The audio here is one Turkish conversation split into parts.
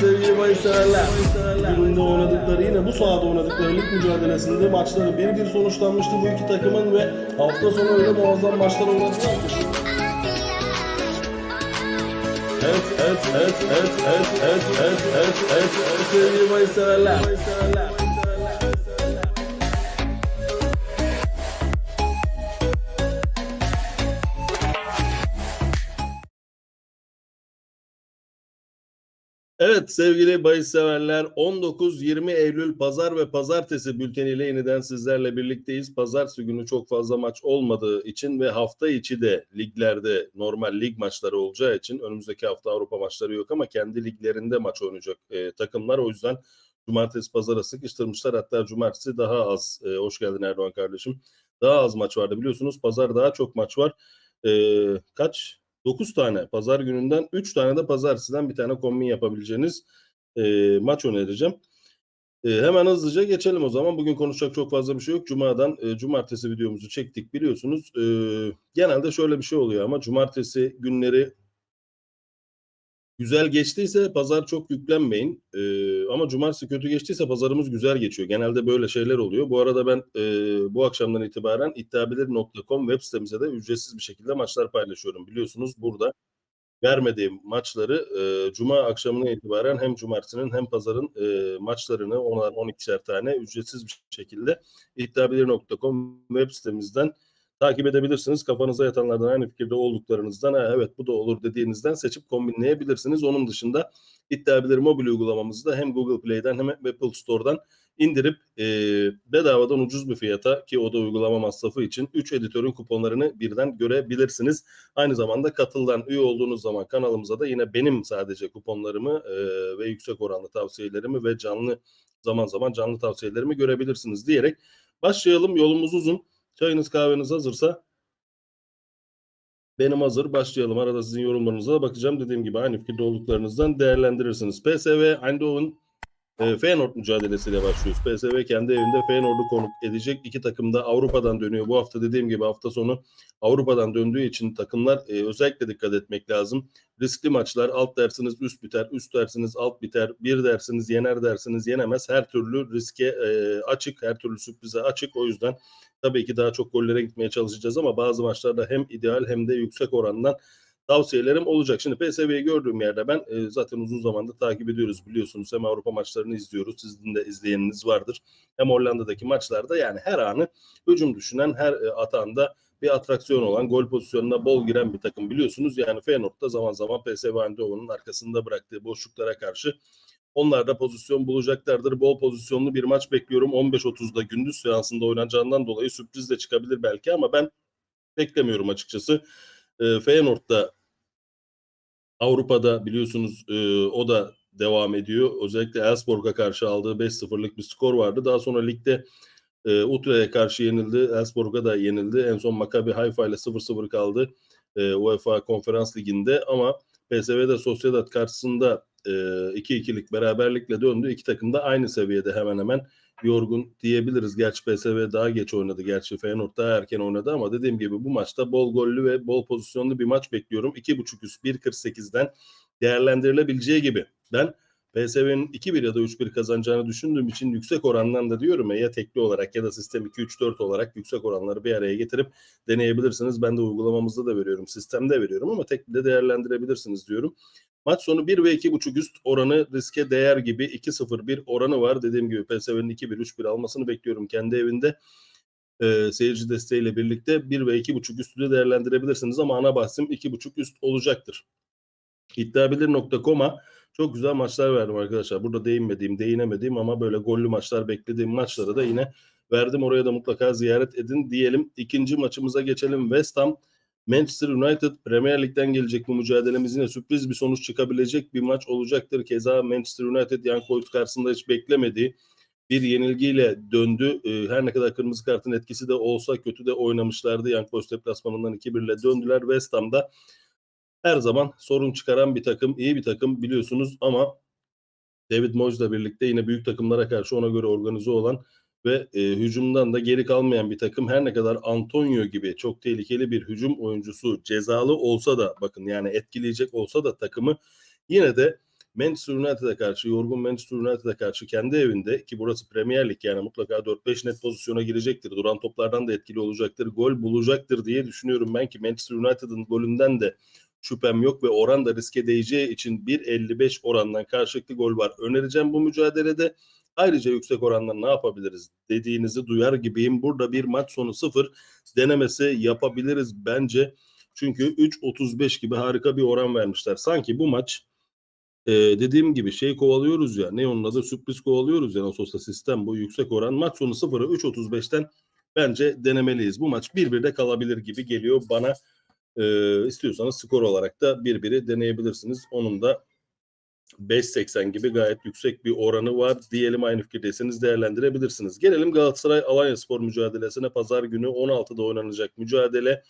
sevgili severler. Gününde oynadıkları yine bu sahada oynadıkları lig mücadelesinde maçları 1-1 sonuçlanmıştı bu iki takımın ve hafta sonu öyle muazzam maçlar ki. Evet, evet, evet, evet, evet, evet, evet, evet, evet, sevgili bahis Evet sevgili bahis severler 19-20 Eylül pazar ve pazartesi bülteniyle yeniden sizlerle birlikteyiz. Pazartesi günü çok fazla maç olmadığı için ve hafta içi de liglerde normal lig maçları olacağı için önümüzdeki hafta Avrupa maçları yok ama kendi liglerinde maç oynayacak e, takımlar o yüzden cumartesi pazara sıkıştırmışlar. Hatta cumartesi daha az e, hoş geldin Erdoğan kardeşim. Daha az maç vardı biliyorsunuz. Pazar daha çok maç var. E, kaç? 9 tane pazar gününden 3 tane de pazartesiden bir tane kombin yapabileceğiniz e, maç önereceğim. E, hemen hızlıca geçelim o zaman. Bugün konuşacak çok fazla bir şey yok. Cuma'dan e, cumartesi videomuzu çektik biliyorsunuz. E, genelde şöyle bir şey oluyor ama cumartesi günleri güzel geçtiyse pazar çok yüklenmeyin. E, ama cumartesi kötü geçtiyse pazarımız güzel geçiyor. Genelde böyle şeyler oluyor. Bu arada ben e, bu akşamdan itibaren iddiabilir.com web sitemize de ücretsiz bir şekilde maçlar paylaşıyorum. Biliyorsunuz burada vermediğim maçları e, cuma akşamına itibaren hem cumartesinin hem pazarın e, maçlarını 10'ar 12'şer tane ücretsiz bir şekilde iddiabilir.com web sitemizden takip edebilirsiniz. Kafanıza yatanlardan aynı fikirde olduklarınızdan ha, evet bu da olur dediğinizden seçip kombinleyebilirsiniz. Onun dışında iddiabilir mobil uygulamamızı da hem Google Play'den hem Apple Store'dan indirip e, bedavadan ucuz bir fiyata ki o da uygulama masrafı için 3 editörün kuponlarını birden görebilirsiniz. Aynı zamanda katıldan üye olduğunuz zaman kanalımıza da yine benim sadece kuponlarımı e, ve yüksek oranlı tavsiyelerimi ve canlı zaman zaman canlı tavsiyelerimi görebilirsiniz diyerek başlayalım. Yolumuz uzun. Çayınız kahveniz hazırsa benim hazır. Başlayalım. Arada sizin yorumlarınıza da bakacağım. Dediğim gibi aynı fikirde olduklarınızdan değerlendirirsiniz. PSV Eindhoven e, Feyenoord mücadelesiyle başlıyoruz. PSV kendi evinde Feyenoord'u konuk edecek. İki takım da Avrupa'dan dönüyor. Bu hafta dediğim gibi hafta sonu Avrupa'dan döndüğü için takımlar e, özellikle dikkat etmek lazım. Riskli maçlar alt dersiniz üst biter, üst dersiniz alt biter, bir dersiniz yener dersiniz yenemez. Her türlü riske e, açık, her türlü sürprize açık. O yüzden tabii ki daha çok gollere gitmeye çalışacağız ama bazı maçlarda hem ideal hem de yüksek orandan tavsiyelerim olacak. Şimdi PSV'yi gördüğüm yerde ben e, zaten uzun zamandır takip ediyoruz biliyorsunuz. Hem Avrupa maçlarını izliyoruz. Sizin de izleyeniniz vardır. Hem Hollanda'daki maçlarda yani her anı hücum düşünen her e, atağında bir atraksiyon olan gol pozisyonuna bol giren bir takım biliyorsunuz. Yani Feyenoord'da zaman zaman PSV Eindhoven'ın arkasında bıraktığı boşluklara karşı onlar da pozisyon bulacaklardır. Bol pozisyonlu bir maç bekliyorum. 15.30'da gündüz seansında oynanacağından dolayı sürpriz de çıkabilir belki ama ben beklemiyorum açıkçası. E, Feyenoord'da Avrupa'da biliyorsunuz e, o da devam ediyor. Özellikle Elfsborg'a karşı aldığı 5-0'lık bir skor vardı. Daha sonra ligde e, Utrecht'e karşı yenildi. Elfsborg'a da yenildi. En son Maccabi Haifa ile 0-0 kaldı e, UEFA Konferans Ligi'nde ama PSV'de Sociedad karşısında e, 2-2'lik beraberlikle döndü. İki takım da aynı seviyede hemen hemen yorgun diyebiliriz. Gerçi PSV daha geç oynadı. Gerçi Feyenoord daha erken oynadı ama dediğim gibi bu maçta bol gollü ve bol pozisyonlu bir maç bekliyorum. 2.5 üst 1.48'den değerlendirilebileceği gibi. Ben PSV'nin 2-1 ya da 3-1 kazanacağını düşündüğüm için yüksek orandan da diyorum ya, ya tekli olarak ya da sistem 2-3-4 olarak yüksek oranları bir araya getirip deneyebilirsiniz. Ben de uygulamamızda da veriyorum, sistemde veriyorum ama tekli de değerlendirebilirsiniz diyorum. Maç sonu 1 ve 2.5 üst oranı riske değer gibi 2-0-1 oranı var. Dediğim gibi PSV'nin 2-1-3-1 almasını bekliyorum kendi evinde. E, seyirci desteğiyle birlikte 1 ve 2.5 üstü de değerlendirebilirsiniz ama ana bahsim 2.5 üst olacaktır. İddiabilir.com'a çok güzel maçlar verdim arkadaşlar. Burada değinmediğim, değinemediğim ama böyle gollü maçlar beklediğim maçları da yine verdim. Oraya da mutlaka ziyaret edin diyelim. İkinci maçımıza geçelim. West Ham Manchester United Premier Lig'den gelecek bu mücadelemiz yine sürpriz bir sonuç çıkabilecek bir maç olacaktır. Keza Manchester United Young Boys karşısında hiç beklemediği bir yenilgiyle döndü. Ee, her ne kadar kırmızı kartın etkisi de olsa kötü de oynamışlardı. Young Boys deplasmanından 2-1 ile döndüler. West Ham'da her zaman sorun çıkaran bir takım, iyi bir takım biliyorsunuz ama David Moyes'la birlikte yine büyük takımlara karşı ona göre organize olan ve e, hücumdan da geri kalmayan bir takım. Her ne kadar Antonio gibi çok tehlikeli bir hücum oyuncusu cezalı olsa da bakın yani etkileyecek olsa da takımı yine de Manchester United'a karşı, yorgun Manchester United'a karşı kendi evinde ki burası Premier Lig yani mutlaka 4-5 net pozisyona girecektir. Duran toplardan da etkili olacaktır. Gol bulacaktır diye düşünüyorum ben ki Manchester United'ın golünden de şüphem yok ve oran da riske değeceği için 1.55 orandan karşılıklı gol var. Önereceğim bu mücadelede. Ayrıca yüksek orandan ne yapabiliriz dediğinizi duyar gibiyim. Burada bir maç sonu sıfır denemesi yapabiliriz bence. Çünkü 3.35 gibi harika bir oran vermişler. Sanki bu maç e, dediğim gibi şey kovalıyoruz ya ne onun adı sürpriz kovalıyoruz ya nasıl olsa sistem bu yüksek oran. Maç sonu sıfırı 3.35'ten bence denemeliyiz. Bu maç 1-1'de kalabilir gibi geliyor bana. E, istiyorsanız skor olarak da 1-1'i deneyebilirsiniz. Onun da 5.80 gibi gayet yüksek bir oranı var. Diyelim aynı fikirdeyseniz değerlendirebilirsiniz. Gelelim Galatasaray Alanya Spor mücadelesine. Pazar günü 16'da oynanacak mücadele.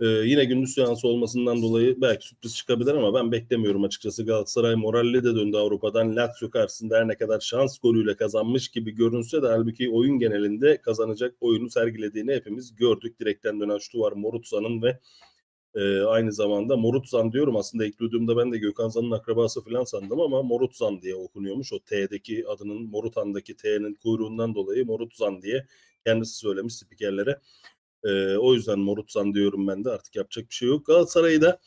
Ee, yine gündüz seansı olmasından dolayı belki sürpriz çıkabilir ama ben beklemiyorum açıkçası. Galatasaray moralli de döndü Avrupa'dan. Lazio karşısında her ne kadar şans golüyle kazanmış gibi görünse de halbuki oyun genelinde kazanacak oyunu sergilediğini hepimiz gördük. Direkten dönen şutu var Morutsa'nın ve e, aynı zamanda Morutzan diyorum aslında ilk duyduğumda ben de Gökhan Zan'ın akrabası falan sandım ama Morutzan diye okunuyormuş. O T'deki adının Morutan'daki T'nin kuyruğundan dolayı Morutzan diye kendisi söylemiş spikerlere. E, o yüzden Morutzan diyorum ben de artık yapacak bir şey yok. Galatasaray'ı da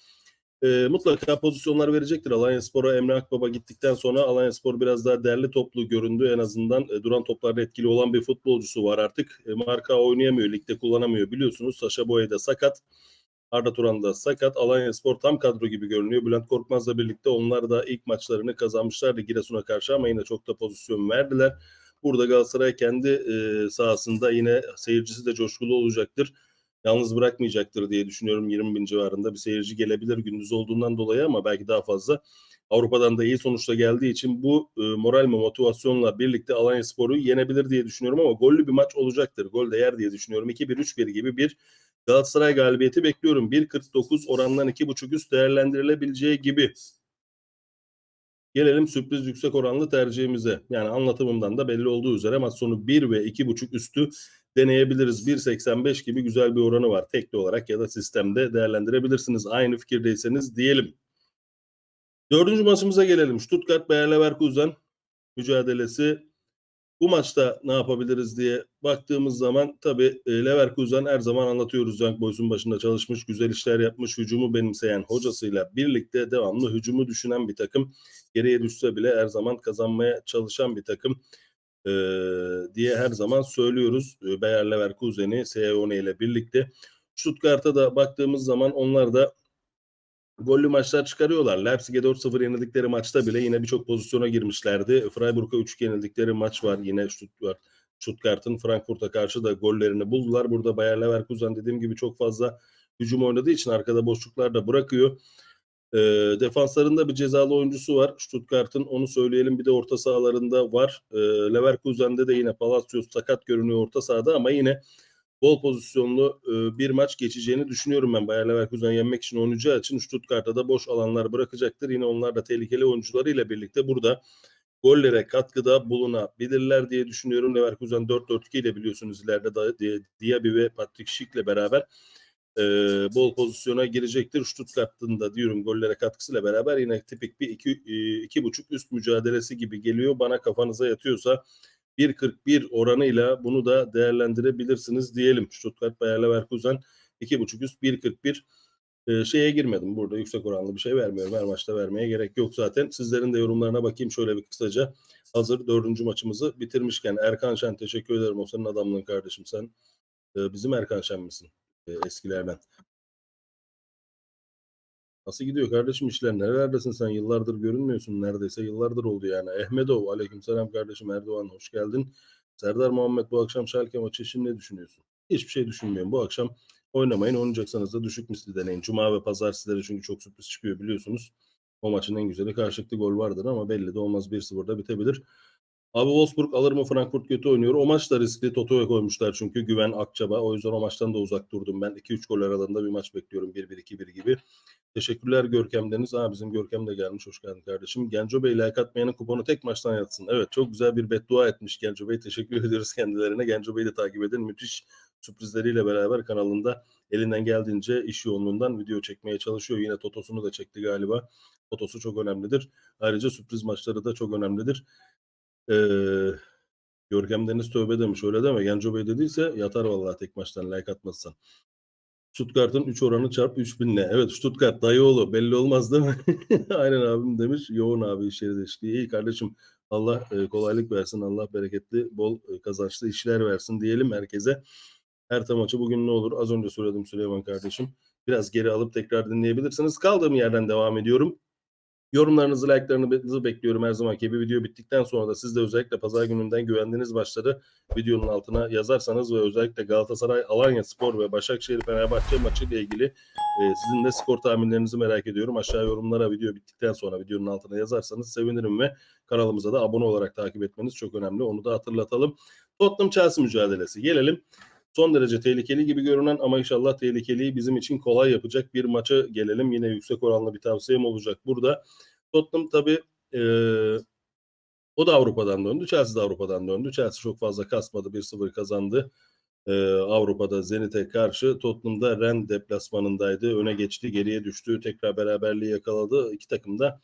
e, mutlaka pozisyonlar verecektir. Alanya Spor'a Emre Akbaba gittikten sonra Alanya Spor biraz daha derli toplu göründü. En azından e, duran toplarda etkili olan bir futbolcusu var artık. E, marka oynayamıyor, ligde kullanamıyor biliyorsunuz. Saşa Boya da sakat. Arda Turan da sakat. Alanya Spor tam kadro gibi görünüyor. Bülent Korkmaz'la birlikte onlar da ilk maçlarını kazanmışlardı Giresun'a karşı ama yine çok da pozisyon verdiler. Burada Galatasaray kendi e, sahasında yine seyircisi de coşkulu olacaktır. Yalnız bırakmayacaktır diye düşünüyorum 20 bin civarında bir seyirci gelebilir gündüz olduğundan dolayı ama belki daha fazla. Avrupa'dan da iyi sonuçla geldiği için bu e, moral ve motivasyonla birlikte Alanya Spor'u yenebilir diye düşünüyorum ama gollü bir maç olacaktır. Gol de yer diye düşünüyorum. 2-1-3-1 gibi bir Galatasaray galibiyeti bekliyorum. 1.49 orandan 2.5 üst değerlendirilebileceği gibi. Gelelim sürpriz yüksek oranlı tercihimize. Yani anlatımımdan da belli olduğu üzere maç sonu 1 ve 2.5 üstü deneyebiliriz. 1.85 gibi güzel bir oranı var. Tekli olarak ya da sistemde değerlendirebilirsiniz. Aynı fikirdeyseniz diyelim. Dördüncü maçımıza gelelim. Stuttgart Bayer Leverkusen mücadelesi. Bu maçta ne yapabiliriz diye baktığımız zaman tabii e, Leverkusen her zaman anlatıyoruz Young Boys'un başında çalışmış, güzel işler yapmış, hücumu benimseyen hocasıyla birlikte devamlı hücumu düşünen bir takım. Geriye düşse bile her zaman kazanmaya çalışan bir takım e, diye her zaman söylüyoruz. E, Bayer Leverkusen'i Seoane ile birlikte. Stuttgart'a da baktığımız zaman onlar da gollü maçlar çıkarıyorlar. Leipzig'e 4-0 yenildikleri maçta bile yine birçok pozisyona girmişlerdi. Freiburg'a 3 yenildikleri maç var yine Stuttgart. Stuttgart'ın Frankfurt'a karşı da gollerini buldular. Burada Bayer Leverkusen dediğim gibi çok fazla hücum oynadığı için arkada boşluklar da bırakıyor. E, defanslarında bir cezalı oyuncusu var. Stuttgart'ın onu söyleyelim. Bir de orta sahalarında var. E, Leverkusen'de de yine Palacios sakat görünüyor orta sahada ama yine bol pozisyonlu e, bir maç geçeceğini düşünüyorum ben. Bayer Leverkusen yenmek için oynayacağı için Stuttgart'ta da boş alanlar bırakacaktır. Yine onlar da tehlikeli oyuncularıyla birlikte burada gollere katkıda bulunabilirler diye düşünüyorum. Leverkusen 4-4-2 ile biliyorsunuz ileride da Diaby ve Patrick Schick'le beraber e, bol pozisyona girecektir. Stuttgart'ın da diyorum gollere katkısıyla beraber yine tipik bir iki, e, iki buçuk üst mücadelesi gibi geliyor. Bana kafanıza yatıyorsa 1.41 oranıyla bunu da değerlendirebilirsiniz diyelim. Stuttgart Bayer Leverkusen 2.5 üst 1.41 ee, şeye girmedim. Burada yüksek oranlı bir şey vermiyorum. Her maçta vermeye gerek yok zaten. Sizlerin de yorumlarına bakayım şöyle bir kısaca. Hazır dördüncü maçımızı bitirmişken Erkan Şen teşekkür ederim. O senin adamlığın kardeşim sen. E, bizim Erkan Şen misin? E, eskilerden. Nasıl gidiyor kardeşim işler? Nerelerdesin sen? Yıllardır görünmüyorsun neredeyse. Yıllardır oldu yani. Ehmedov, aleykümselam kardeşim Erdoğan hoş geldin. Serdar Muhammed bu akşam Şalke maçı için ne düşünüyorsun? Hiçbir şey düşünmüyorum. Bu akşam oynamayın. Oynayacaksanız da düşük misli deneyin. Cuma ve pazar sizlere çünkü çok sürpriz çıkıyor biliyorsunuz. O maçın en güzeli karşılıklı gol vardır ama belli de olmaz 1-0'da bitebilir. Abi Wolfsburg alır mı Frankfurt kötü oynuyor. O maç riskli. Toto'ya koymuşlar çünkü Güven Akçaba. O yüzden o maçtan da uzak durdum ben. 2-3 gol aralığında bir maç bekliyorum. 1-1-2-1 gibi. Teşekkürler Görkem Deniz. Ha bizim Görkem de gelmiş. Hoş geldin kardeşim. Genco Bey like atmayanın kuponu tek maçtan yatsın. Evet çok güzel bir beddua etmiş Genco Bey. Teşekkür ediyoruz kendilerine. Genco Bey'i de takip edin. Müthiş sürprizleriyle beraber kanalında elinden geldiğince iş yoğunluğundan video çekmeye çalışıyor. Yine Totos'unu da çekti galiba. Totosu çok önemlidir. Ayrıca sürpriz maçları da çok önemlidir. Ee, Görkem Deniz tövbe demiş öyle deme. Genco Bey dediyse yatar vallahi tek maçtan like atmazsan. Stuttgart'ın 3 oranı çarp 3000 ne? Evet Stuttgart dayıoğlu belli olmaz değil mi? Aynen abim demiş. Yoğun abi iş yeri değişikliği. İyi kardeşim Allah e, kolaylık versin. Allah bereketli bol e, kazançlı işler versin diyelim herkese. Her maçı bugün ne olur? Az önce söyledim Süleyman kardeşim. Biraz geri alıp tekrar dinleyebilirsiniz. Kaldığım yerden devam ediyorum. Yorumlarınızı, like'larınızı bekliyorum her zamanki gibi. Video bittikten sonra da siz de özellikle pazar gününden güvendiğiniz maçları videonun altına yazarsanız ve özellikle Galatasaray, Alanya Spor ve Başakşehir Fenerbahçe maçı ile ilgili e, sizin de skor tahminlerinizi merak ediyorum. Aşağı yorumlara video bittikten sonra videonun altına yazarsanız sevinirim ve kanalımıza da abone olarak takip etmeniz çok önemli. Onu da hatırlatalım. Tottenham Chelsea mücadelesi. Gelelim son derece tehlikeli gibi görünen ama inşallah tehlikeliyi bizim için kolay yapacak bir maça gelelim. Yine yüksek oranlı bir tavsiyem olacak burada. Tottenham tabii e, o da Avrupa'dan döndü. Chelsea de Avrupa'dan döndü. Chelsea çok fazla kasmadı. 1-0 kazandı. E, Avrupa'da Zenit'e karşı Tottenham'da Ren deplasmanındaydı. Öne geçti, geriye düştü. Tekrar beraberliği yakaladı. İki takım da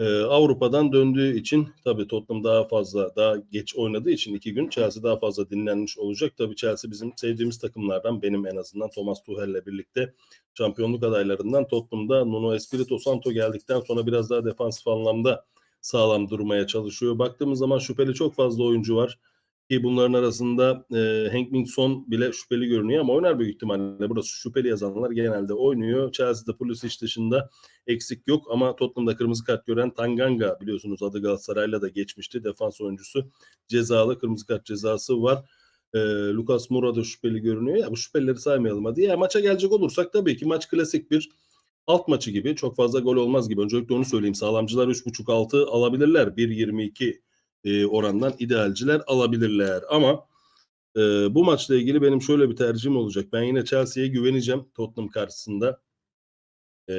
ee, Avrupa'dan döndüğü için tabii Tottenham daha fazla daha geç oynadığı için iki gün Chelsea daha fazla dinlenmiş olacak. Tabii Chelsea bizim sevdiğimiz takımlardan benim en azından Thomas Tuchel'le birlikte şampiyonluk adaylarından Tottenham'da Nuno Espirito Santo geldikten sonra biraz daha defansif anlamda sağlam durmaya çalışıyor. Baktığımız zaman şüpheli çok fazla oyuncu var. Ki bunların arasında e, Hank Minson bile şüpheli görünüyor ama oynar büyük ihtimalle. Burası şüpheli yazanlar genelde oynuyor. Chelsea'de Pulisic dışında eksik yok ama Tottenham'da kırmızı kart gören Tanganga biliyorsunuz adı Galatasaray'la da geçmişti. Defans oyuncusu cezalı kırmızı kart cezası var. E, Lucas Moura da şüpheli görünüyor. Ya bu şüphelileri saymayalım hadi. Ya maça gelecek olursak tabii ki maç klasik bir alt maçı gibi. Çok fazla gol olmaz gibi. Öncelikle onu söyleyeyim. Sağlamcılar 3.5 altı alabilirler. 1.22 e, orandan idealciler alabilirler. Ama e, bu maçla ilgili benim şöyle bir tercihim olacak. Ben yine Chelsea'ye güveneceğim Tottenham karşısında. E,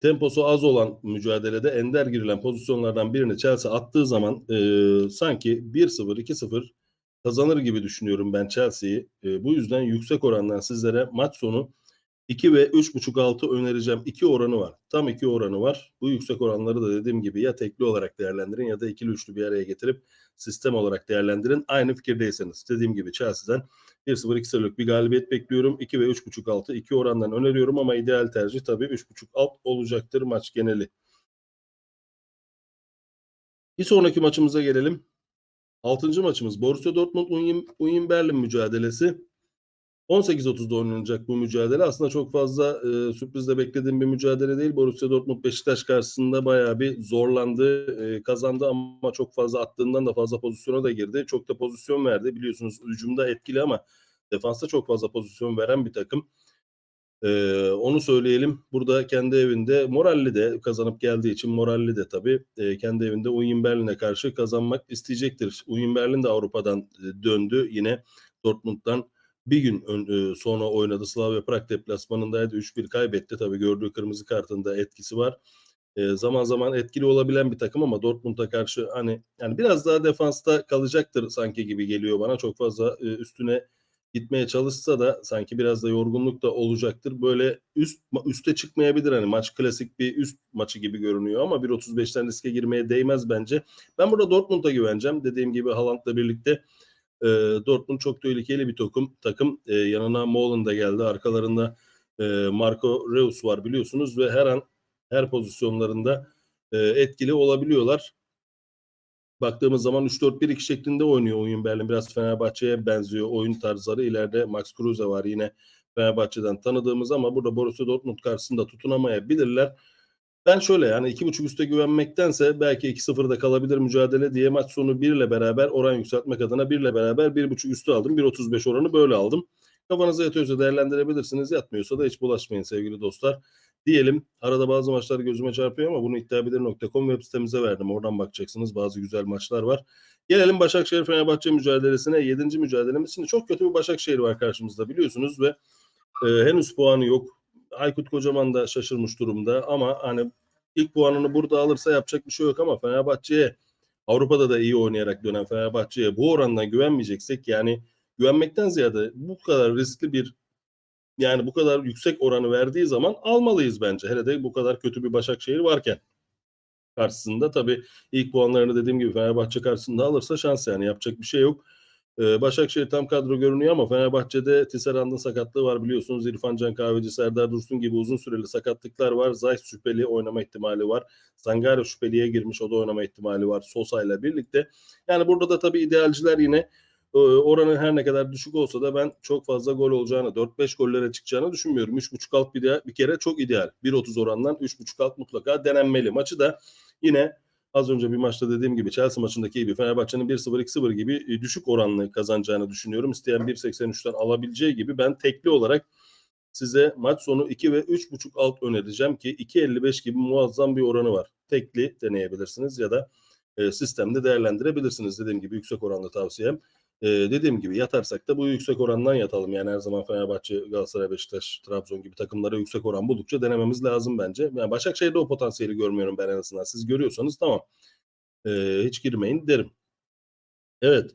temposu az olan mücadelede ender girilen pozisyonlardan birini Chelsea attığı zaman e, sanki 1-0, 2-0 kazanır gibi düşünüyorum ben Chelsea'yi. E, bu yüzden yüksek orandan sizlere maç sonu 2 ve 3.5 altı önereceğim. 2 oranı var. Tam 2 oranı var. Bu yüksek oranları da dediğim gibi ya tekli olarak değerlendirin ya da ikili üçlü bir araya getirip sistem olarak değerlendirin. Aynı fikirdeyseniz dediğim gibi Chelsea'den 1-0 2-0'lık bir galibiyet bekliyorum. 2 ve 3.5 altı 2 orandan öneriyorum ama ideal tercih tabii 3.5 alt olacaktır maç geneli. Bir sonraki maçımıza gelelim. Altıncı maçımız Borussia Dortmund Union Berlin mücadelesi. 18.30'da oynanacak bu mücadele. Aslında çok fazla e, sürprizle beklediğim bir mücadele değil. Borussia Dortmund Beşiktaş karşısında bayağı bir zorlandı, e, kazandı ama çok fazla attığından da fazla pozisyona da girdi. Çok da pozisyon verdi. Biliyorsunuz hücumda etkili ama defansta çok fazla pozisyon veren bir takım. Ee, onu söyleyelim. Burada kendi evinde moralli de kazanıp geldiği için moralli de tabii e, kendi evinde Union Berlin'e karşı kazanmak isteyecektir. Union Berlin de Avrupa'dan e, döndü. Yine Dortmund'dan bir gün e, sonra oynadı. Slavia Prag deplasmanındaydı. 3-1 kaybetti. Tabii gördüğü kırmızı kartında etkisi var. E, zaman zaman etkili olabilen bir takım ama Dortmund'a karşı hani yani biraz daha defansta kalacaktır sanki gibi geliyor bana. Çok fazla e, üstüne gitmeye çalışsa da sanki biraz da yorgunluk da olacaktır. Böyle üst üste çıkmayabilir hani maç klasik bir üst maçı gibi görünüyor ama 1.35'ten riske girmeye değmez bence. Ben burada Dortmund'a güveneceğim. Dediğim gibi Haaland'la birlikte e, Dortmund çok tehlikeli bir takım. takım. E, yanına Molen da geldi. Arkalarında e, Marco Reus var biliyorsunuz ve her an her pozisyonlarında e, etkili olabiliyorlar. Baktığımız zaman 3-4-1-2 şeklinde oynuyor oyun Berlin. Biraz Fenerbahçe'ye benziyor oyun tarzları. İleride Max Kruse var yine Fenerbahçe'den tanıdığımız ama burada Borussia Dortmund karşısında tutunamayabilirler. Ben şöyle yani iki buçuk üste güvenmektense belki 2-0'da kalabilir mücadele diye maç sonu 1 ile beraber oran yükseltmek adına 1 ile beraber bir buçuk üstü aldım. 1.35 oranı böyle aldım. Kafanıza yatıyorsa değerlendirebilirsiniz. Yatmıyorsa da hiç bulaşmayın sevgili dostlar. diyelim. Arada bazı maçlar gözüme çarpıyor ama bunu iddiabilir.com web sitemize verdim. Oradan bakacaksınız. Bazı güzel maçlar var. Gelelim Başakşehir Fenerbahçe mücadelesine. 7. mücadelemiz. Şimdi çok kötü bir Başakşehir var karşımızda biliyorsunuz ve e, henüz puanı yok. Aykut Kocaman da şaşırmış durumda ama hani ilk puanını burada alırsa yapacak bir şey yok ama Fenerbahçe'ye Avrupa'da da iyi oynayarak dönen Fenerbahçe'ye bu orandan güvenmeyeceksek yani güvenmekten ziyade bu kadar riskli bir yani bu kadar yüksek oranı verdiği zaman almalıyız bence. Hele de bu kadar kötü bir Başakşehir varken karşısında tabii ilk puanlarını dediğim gibi Fenerbahçe karşısında alırsa şans yani yapacak bir şey yok. Ee, Başakşehir tam kadro görünüyor ama Fenerbahçe'de Tisserand'ın sakatlığı var biliyorsunuz. İrfan Can Kahveci, Serdar Dursun gibi uzun süreli sakatlıklar var. Zayt şüpheli oynama ihtimali var. Sangare şüpheliye girmiş o da oynama ihtimali var Sosa ile birlikte. Yani burada da tabii idealciler yine e, oranı her ne kadar düşük olsa da ben çok fazla gol olacağını, 4-5 gollere çıkacağını düşünmüyorum. 3.5 alt bir, de- bir kere çok ideal. 1.30 orandan 3.5 alt mutlaka denenmeli. Maçı da yine az önce bir maçta dediğim gibi Chelsea maçındaki gibi Fenerbahçe'nin 1-0 2-0 gibi düşük oranlı kazanacağını düşünüyorum. İsteyen 1.83'ten alabileceği gibi ben tekli olarak size maç sonu 2 ve 3.5 alt önereceğim ki 2.55 gibi muazzam bir oranı var. Tekli deneyebilirsiniz ya da e, sistemde değerlendirebilirsiniz. Dediğim gibi yüksek oranlı tavsiyem. E, dediğim gibi yatarsak da bu yüksek orandan yatalım. Yani her zaman Fenerbahçe, Galatasaray, Beşiktaş, Trabzon gibi takımlara yüksek oran buldukça denememiz lazım bence. Yani Başakşehir'de o potansiyeli görmüyorum ben en azından. Siz görüyorsanız tamam. E, hiç girmeyin derim. Evet.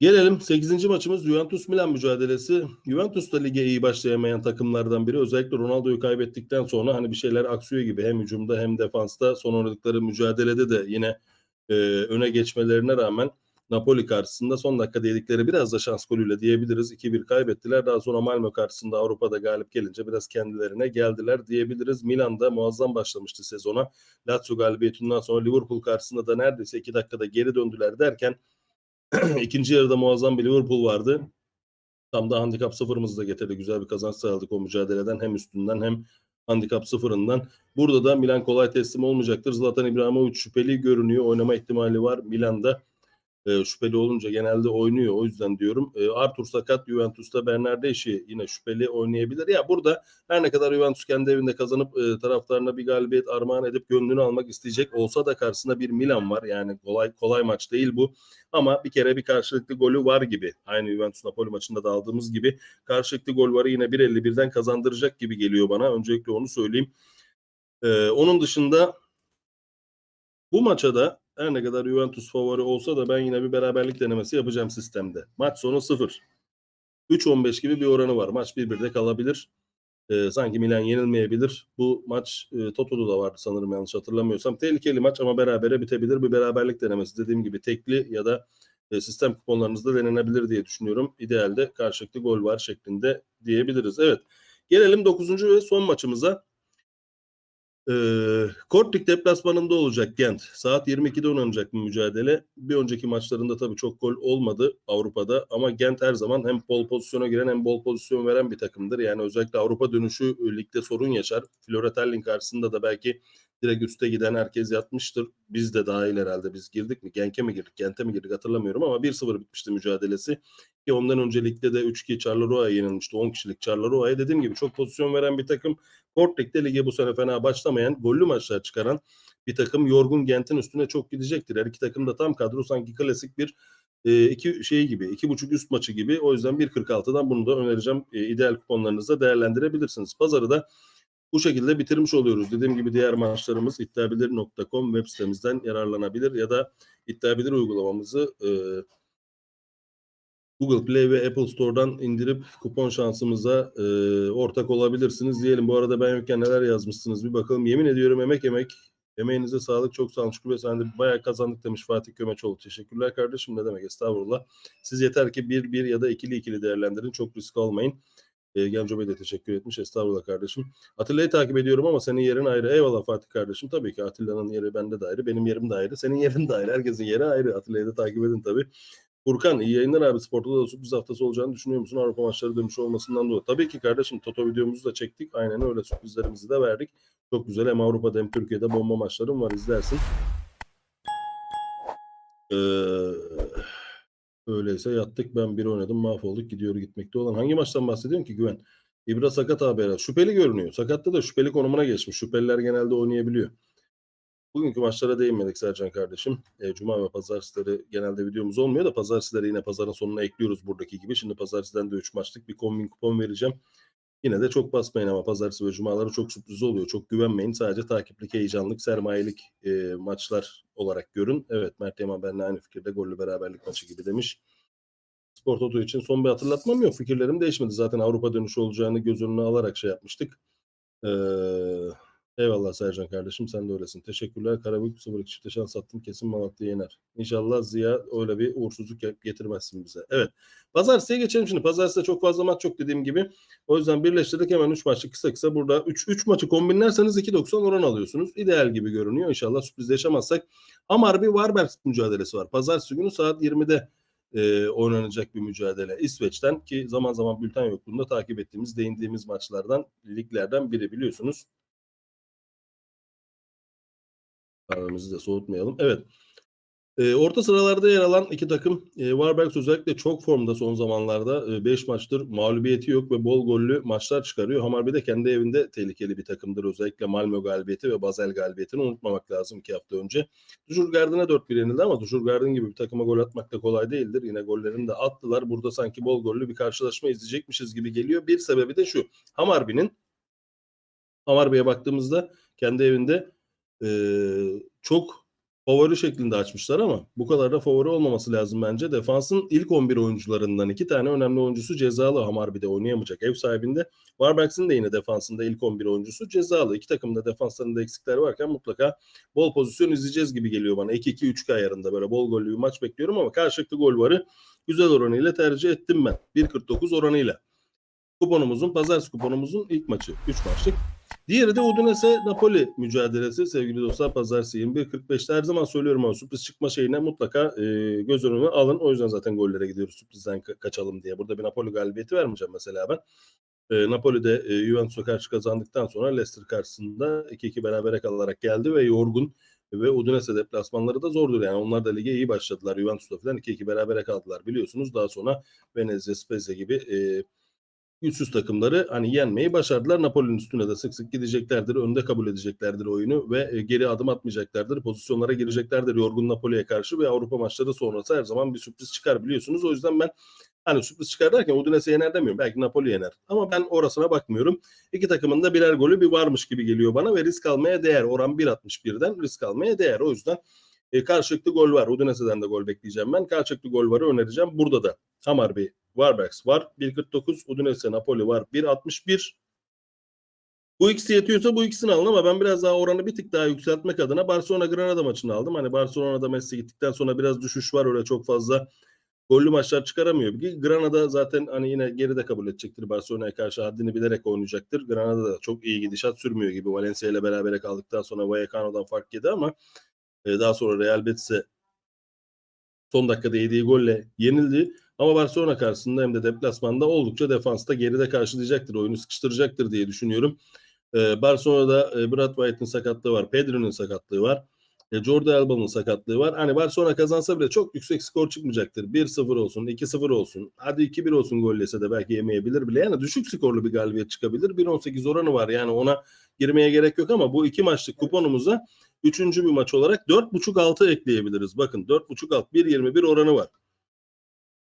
Gelelim 8. maçımız Juventus Milan mücadelesi. Juventus da lige iyi başlayamayan takımlardan biri. Özellikle Ronaldo'yu kaybettikten sonra hani bir şeyler aksıyor gibi hem hücumda hem defansta son oynadıkları mücadelede de yine e, öne geçmelerine rağmen Napoli karşısında son dakika yedikleri biraz da şans golüyle diyebiliriz. 2-1 kaybettiler. Daha sonra Malmö karşısında Avrupa'da galip gelince biraz kendilerine geldiler diyebiliriz. Milan'da muazzam başlamıştı sezona. Lazio galibiyetinden sonra Liverpool karşısında da neredeyse 2 dakikada geri döndüler derken İkinci yarıda muazzam bir Liverpool vardı. Tam da handikap sıfırımızı da getirdi. Güzel bir kazanç sağladık o mücadeleden. Hem üstünden hem handikap sıfırından. Burada da Milan kolay teslim olmayacaktır. Zlatan İbrahimovic şüpheli görünüyor. Oynama ihtimali var Milan'da. E, şüpheli olunca genelde oynuyor. O yüzden diyorum. E, Arthur sakat Juventus'ta Bernardeschi yine şüpheli oynayabilir. Ya burada her ne kadar Juventus kendi evinde kazanıp e, taraftarına bir galibiyet armağan edip gönlünü almak isteyecek olsa da karşısında bir Milan var. Yani kolay kolay maç değil bu. Ama bir kere bir karşılıklı golü var gibi. Aynı Juventus Napoli maçında da aldığımız gibi karşılıklı gol varı yine 1.51'den kazandıracak gibi geliyor bana. Öncelikle onu söyleyeyim. Ee, onun dışında bu maça da her ne kadar Juventus favori olsa da ben yine bir beraberlik denemesi yapacağım sistemde. Maç sonu 0. 3-15 gibi bir oranı var. Maç 1-1'de kalabilir. Ee, sanki Milan yenilmeyebilir. Bu maç e, Toto'da da vardı sanırım yanlış hatırlamıyorsam. Tehlikeli maç ama berabere bitebilir. Bir beraberlik denemesi dediğim gibi tekli ya da e, sistem kuponlarınızda denenebilir diye düşünüyorum. İdealde karşılıklı gol var şeklinde diyebiliriz. Evet. Gelelim 9. ve son maçımıza. Ee, Kortrijk deplasmanında olacak Gent. Saat 22'de oynanacak bir mücadele. Bir önceki maçlarında tabii çok gol olmadı Avrupa'da ama Gent her zaman hem bol pozisyona giren hem bol pozisyon veren bir takımdır. Yani özellikle Avrupa dönüşü e, ligde sorun yaşar. Flora Tallinn karşısında da belki direkt üste giden herkes yatmıştır. Biz de dahil herhalde. Biz girdik mi? Genk'e mi girdik? Gent'e mi girdik hatırlamıyorum ama 1-0 bitmişti mücadelesi. Ki ondan önce ligde de 3-2 Charleroi yenilmişti. 10 kişilik Charleroi. Dediğim gibi çok pozisyon veren bir takım. Portlik'te lige bu sene fena başlamayan, gollü maçlar çıkaran bir takım yorgun Gent'in üstüne çok gidecektir. Her iki takım da tam kadro sanki klasik bir e, iki şey gibi, iki buçuk üst maçı gibi. O yüzden 1.46'dan bunu da önereceğim. E, ideal kuponlarınızda değerlendirebilirsiniz. Pazarı da bu şekilde bitirmiş oluyoruz. Dediğim gibi diğer maçlarımız iddiabilir.com web sitemizden yararlanabilir ya da iddiabilir uygulamamızı e, Google Play ve Apple Store'dan indirip kupon şansımıza e, ortak olabilirsiniz. Diyelim bu arada ben yokken neler yazmışsınız bir bakalım. Yemin ediyorum emek emek. Emeğinize sağlık. Çok sağ olun. Şükrü Bey sen de bayağı kazandık demiş Fatih Kömeçoğlu. Teşekkürler kardeşim. Ne demek estağfurullah. Siz yeter ki bir bir ya da ikili ikili değerlendirin. Çok risk almayın. E, Bey de teşekkür etmiş. Estağfurullah kardeşim. Atilla'yı takip ediyorum ama senin yerin ayrı. Eyvallah Fatih kardeşim. Tabii ki Atilla'nın yeri bende de ayrı. Benim yerim de ayrı. Senin yerin de ayrı. Herkesin yeri ayrı. Atilla'yı da takip edin tabii. Furkan iyi yayınlar abi. Sporda da sürpriz haftası olacağını düşünüyor musun? Avrupa maçları dönüşü olmasından dolayı. Tabii ki kardeşim Toto videomuzu da çektik. Aynen öyle sürprizlerimizi de verdik. Çok güzel hem Avrupa'da hem Türkiye'de bomba maçlarım var izlersin. Ee, öyleyse yattık ben bir oynadım mahvolduk gidiyor gitmekte olan. Hangi maçtan bahsediyorsun ki Güven? İbra sakat abi herhalde. Şüpheli görünüyor. Sakatta da şüpheli konumuna geçmiş. Şüpheliler genelde oynayabiliyor. Bugünkü maçlara değinmedik Sercan kardeşim. E, Cuma ve pazartesileri genelde videomuz olmuyor da pazartesileri yine pazarın sonuna ekliyoruz buradaki gibi. Şimdi pazartesiden de 3 maçlık bir kombin kupon vereceğim. Yine de çok basmayın ama pazartesi ve cumaları çok sürpriz oluyor. Çok güvenmeyin. Sadece takiplik, heyecanlık, sermayelik e, maçlar olarak görün. Evet Mert Yaman benimle aynı fikirde gollü beraberlik maçı gibi demiş. Spor Toto için son bir hatırlatmam yok. Fikirlerim değişmedi. Zaten Avrupa dönüşü olacağını göz önüne alarak şey yapmıştık. Ee, eyvallah Sercan kardeşim sen de öylesin. Teşekkürler. Karabük 02 çifte şans attım. Kesin Malatya yener. İnşallah Ziya öyle bir uğursuzluk getirmezsin bize. Evet. Pazartesiye geçelim şimdi. Pazartesi'de çok fazla maç yok dediğim gibi. O yüzden birleştirdik hemen 3 maçlı kısa kısa. Burada 3 3 maçı kombinlerseniz 2.90 oran alıyorsunuz. İdeal gibi görünüyor. İnşallah sürpriz yaşamazsak. Ama bir Warberg mücadelesi var. Pazartesi günü saat 20'de e, oynanacak bir mücadele. İsveç'ten ki zaman zaman bülten yokluğunda takip ettiğimiz, değindiğimiz maçlardan, liglerden biri biliyorsunuz. Kahvemizi de soğutmayalım. Evet. E, orta sıralarda yer alan iki takım e, Warberg özellikle çok formda son zamanlarda 5 maçtır mağlubiyeti yok ve bol gollü maçlar çıkarıyor. Hammarby de kendi evinde tehlikeli bir takımdır. Özellikle Malmö galibiyeti ve Basel galibiyetini unutmamak lazım iki hafta önce. Dujurgard'ına 4-1 yenildi ama Dujurgard'ın gibi bir takıma gol atmak da kolay değildir. Yine gollerini de attılar. Burada sanki bol gollü bir karşılaşma izleyecekmişiz gibi geliyor. Bir sebebi de şu. Hammarby'nin Hammarby'ye baktığımızda kendi evinde e, çok favori şeklinde açmışlar ama bu kadar da favori olmaması lazım bence. Defansın ilk 11 oyuncularından iki tane önemli oyuncusu cezalı Hammarby'de oynayamayacak. Ev sahibinde Warbergs'in de yine defansında ilk 11 oyuncusu cezalı. İki takımda defanslarında eksikler varken mutlaka bol pozisyon izleyeceğiz gibi geliyor bana. 2-2-3 ayarında böyle bol gollü bir maç bekliyorum ama karşılıklı gol varı güzel oranıyla tercih ettim ben. 1.49 oranıyla. Kuponumuzun, pazartesi kuponumuzun ilk maçı. 3 maçlık. Diğeri de Udinese Napoli mücadelesi sevgili dostlar pazartesi 21.45'te her zaman söylüyorum ama sürpriz çıkma şeyine mutlaka e, göz önüne alın. O yüzden zaten gollere gidiyoruz sürprizden ka- kaçalım diye. Burada bir Napoli galibiyeti vermeyeceğim mesela ben. E, Napoli'de e, Juventus'a karşı kazandıktan sonra Leicester karşısında 2-2 berabere kalarak geldi ve yorgun ve Udinese deplasmanları da zordur yani. Onlar da lige iyi başladılar. Juventus'la falan 2-2 berabere kaldılar biliyorsunuz. Daha sonra Venezia, Spezia gibi e, güçsüz takımları hani yenmeyi başardılar. Napoli'nin üstüne de sık sık gideceklerdir. Önde kabul edeceklerdir oyunu ve e, geri adım atmayacaklardır. Pozisyonlara gireceklerdir yorgun Napoli'ye karşı ve Avrupa maçları sonrası her zaman bir sürpriz çıkar biliyorsunuz. O yüzden ben hani sürpriz çıkar derken Udinese yener demiyorum. Belki Napoli yener. Ama ben orasına bakmıyorum. İki takımın da birer golü bir varmış gibi geliyor bana ve risk almaya değer. Oran 1.61'den risk almaya değer. O yüzden e, karşılıklı gol var. Udinese'den de gol bekleyeceğim ben. Karşılıklı gol varı önereceğim. Burada da Hammarby Warbergs var. 1.49 Udinese Napoli var. 1.61 bu ikisi yetiyorsa bu ikisini alın ama ben biraz daha oranı bir tık daha yükseltmek adına Barcelona Granada maçını aldım. Hani Barcelona'da Messi gittikten sonra biraz düşüş var öyle çok fazla gollü maçlar çıkaramıyor. Granada zaten hani yine geride kabul edecektir. Barcelona'ya karşı haddini bilerek oynayacaktır. Granada da çok iyi gidişat sürmüyor gibi. Valencia ile beraber kaldıktan sonra Vallecano'dan fark yedi ama e, daha sonra Real Betis'e son dakikada yediği golle yenildi. Ama Barcelona karşısında hem de deplasmanda oldukça defansta geride karşılayacaktır. Oyunu sıkıştıracaktır diye düşünüyorum. Ee, Barcelona'da e, Brad White'ın sakatlığı var. Pedro'nun sakatlığı var. E, Jordi Alba'nın sakatlığı var. Hani Barcelona kazansa bile çok yüksek skor çıkmayacaktır. 1-0 olsun, 2-0 olsun. Hadi 2-1 olsun gollese de belki yemeyebilir bile. Yani düşük skorlu bir galibiyet çıkabilir. 1-18 oranı var. Yani ona girmeye gerek yok ama bu iki maçlık kuponumuza üçüncü bir maç olarak 4.5-6 ekleyebiliriz. Bakın 4.5-6, 1.21 oranı var.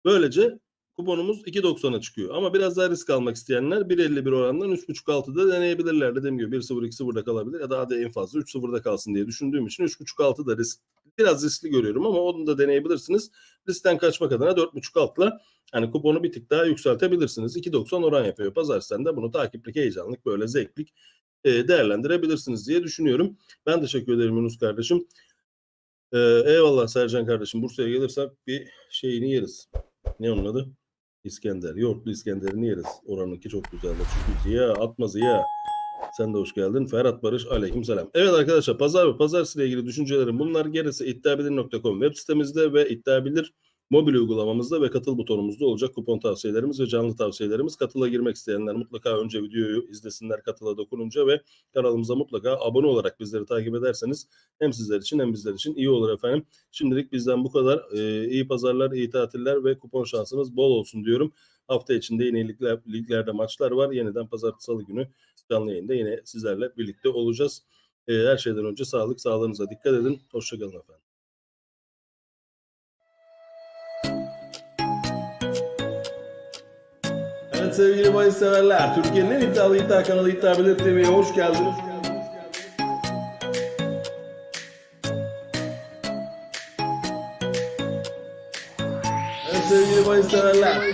Böylece kuponumuz 2.90'a çıkıyor. Ama biraz daha risk almak isteyenler 1.51 orandan 3.5-6'da deneyebilirler. Dediğim gibi 1-0 2-0'da kalabilir ya da hadi en fazla 3-0'da kalsın diye düşündüğüm için 3.5-6 da risk biraz riskli görüyorum ama onu da deneyebilirsiniz. Riskten kaçmak adına 4.5-6'la hani kuponu bir tık daha yükseltebilirsiniz. 2.90 oran yapıyor. Pazartesi'nden de bunu takiplik, heyecanlık, böyle zevklik e, değerlendirebilirsiniz diye düşünüyorum. Ben teşekkür ederim Yunus kardeşim. Ee, eyvallah Sercan kardeşim. Bursa'ya gelirsek bir şeyini yeriz. Ne onun adı? İskender. Yoğurtlu İskender'ini yeriz. Oranınki çok güzeldir. Çünkü Ziya, atma Ziya. Sen de hoş geldin. Ferhat Barış aleyküm selam. Evet arkadaşlar pazar ve pazartesi ile ilgili düşüncelerim bunlar. Gerisi iddiabilir.com web sitemizde ve iddiabilir mobil uygulamamızda ve katıl butonumuzda olacak kupon tavsiyelerimiz ve canlı tavsiyelerimiz. Katıla girmek isteyenler mutlaka önce videoyu izlesinler katıla dokununca ve kanalımıza mutlaka abone olarak bizleri takip ederseniz hem sizler için hem bizler için iyi olur efendim. Şimdilik bizden bu kadar. Ee, iyi pazarlar, iyi tatiller ve kupon şansınız bol olsun diyorum. Hafta içinde yine ligler, liglerde maçlar var. Yeniden pazartesi salı günü canlı yayında yine sizlerle birlikte olacağız. Ee, her şeyden önce sağlık, sağlığınıza dikkat edin. Hoşçakalın efendim. Evet sevgili bahis severler, Türkiye'nin en iddialı iddia kanalı İddia Bilir TV'ye hoş geldiniz. Evet sevgili bahis severler,